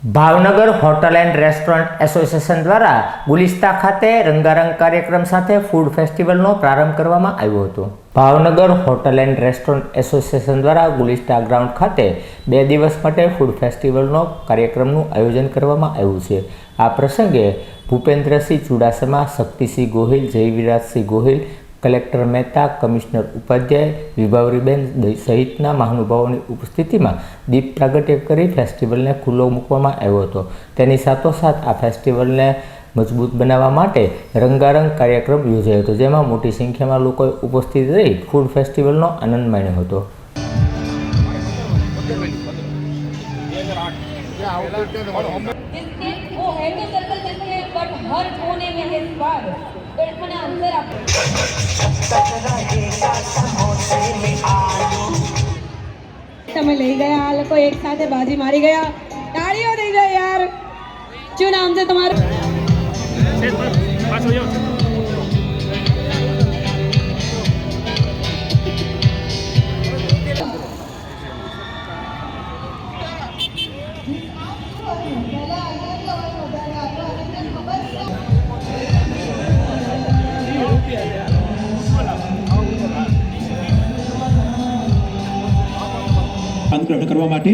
Bhavnagar hotel and restaurant association દ્વારા ગુલિસ્તા ખાતે રંગારંગ કાર્યક્રમ સાથે ફૂડ ફેસ્ટિવલનો પ્રારંભ કરવામાં આવ્યો હતો. Bhavnagar hotel and restaurant association દ્વારા ગુલિસ્તા ગ્રાઉન્ડ ખાતે બે દિવસ માટે ફૂડ ફેસ્ટિવલનો કાર્યક્રમનું આયોજન કરવામાં આવ્યું છે. આ પ્રસંગે ભૂપેન્દ્રસિંહ ચુડાસમા, શક્તિસિંહ ગોહિલ, જયવિરાજસિંહ ગોહિલ કલેક્ટર મહેતા કમિશનર ઉપાધ્યાય વિભાવરીબેન દ- સહિતના મહાનુભાવોની ઉપસ્થિતિમાં દીપ પ્રાગટ્ય કરી ફેસ્ટિવલને ખુલ્લો મૂકવામાં આવ્યો હતો તેની સાથોસાથ આ ફેસ્ટિવલને મજબૂત બનાવવા માટે રંગારંગ કાર્યક્રમ યોજાયો હતો જેમાં મોટી સંખ્યામાં લોકોએ ઉપસ્થિત રહી ફૂડ ફેસ્ટિવલનો આનંદ માણ્યો હતો जिसके वो है तो सर्कल जिसके बट हर कोने में है स्वाद तो मैंने आंसर आपको તમે લઈ ગયા આ લોકો એક સાથે બાજી મારી ગયા. તાળીઓ દઈ જાય યાર. શું નામ છે તમારું? ગ્રહણ કરવા માટે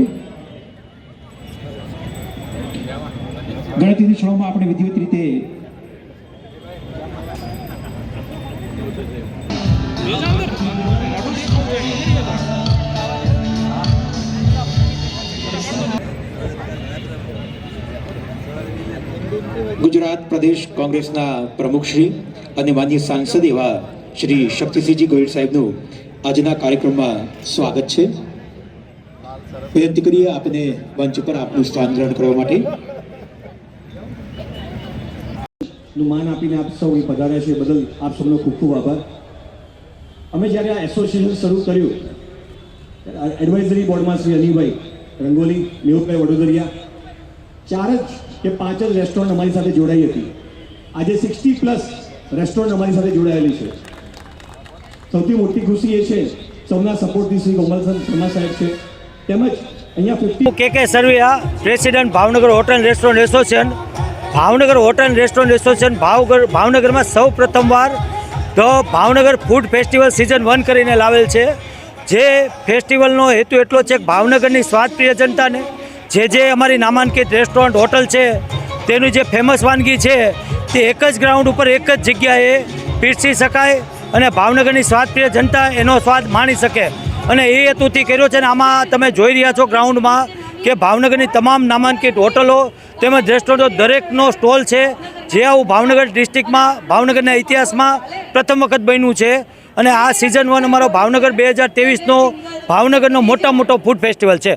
ગણતરીની ક્ષણોમાં આપણે વિધિવત રીતે ગુજરાત પ્રદેશ કોંગ્રેસના પ્રમુખશ્રી અને માન્ય સાંસદ એવા શ્રી શક્તિસિંહજી ગોહિલ સાહેબનું આજના કાર્યક્રમમાં સ્વાગત છે. વિનંતી કરીએ આપને મંચ પર આપનું સ્થાન ગ્રહણ કરવા માટે. માન આપીને આપ સૌ પધાર્યા છે બદલ આપ સૌનો ખૂબ ખૂબ આભાર. અમે જ્યારે આ એસોસિએશન શરૂ કર્યું એડવાઇઝરી બોર્ડમાં શ્રી અનિભાઈ રંગોલી મેહુલભાઈ વડોદરિયા, ચાર જ કે પાંચ જ રેસ્ટોરન્ટ અમારી સાથે જોડાઈ હતી. આજે સિક્સટી પ્લસ રેસ્ટોરન્ટ અમારી સાથે જોડાયેલી છે. સૌથી મોટી ખુશી એ છે, સૌના સપોર્ટથી શ્રી કોમલ શર્મા સાહેબ છે. તેમજ અહીંયા K K Sarvaiya, president Bhavnagar hotel restaurant association. Bhavnagar hotel restaurant association Bhavnagar ભાવનગરમાં સૌ પ્રથમવાર the Bhavnagar food festival season one કરીને લાવેલ છે. જે ફેસ્ટિવલનો હેતુ એટલો છે કે ભાવનગરની સ્વાદપ્રિય જનતાને જે જે અમારી નામાંકિત રેસ્ટોરન્ટ, હોટલ છે, તેનું જે ફેમસ વાનગી છે, તે એક જ ગ્રાઉન્ડ ઉપર એક જ જગ્યાએ પીરસી શકાય અને ભાવનગરની સ્વાદપ્રિય જનતા એનો સ્વાદ માણી શકે. અને એ હેતુથી કર્યો છે ને આમાં તમે જોઈ રહ્યા છો ગ્રાઉન્ડમાં કે ભાવનગરની તમામ નામાંકિત હોટલો તેમજ રેસ્ટોરન્ટો દરેકનો સ્ટોલ છે. જે આવું ભાવનગર ડિસ્ટ્રિક્ટમાં, ભાવનગરના ઇતિહાસમાં પ્રથમ વખત બન્યું છે. અને આ સિઝન વન અમારો ભાવનગર બે હજાર ત્રેવીસનો ભાવનગરનો મોટા મોટો ફૂડ ફેસ્ટિવલ છે.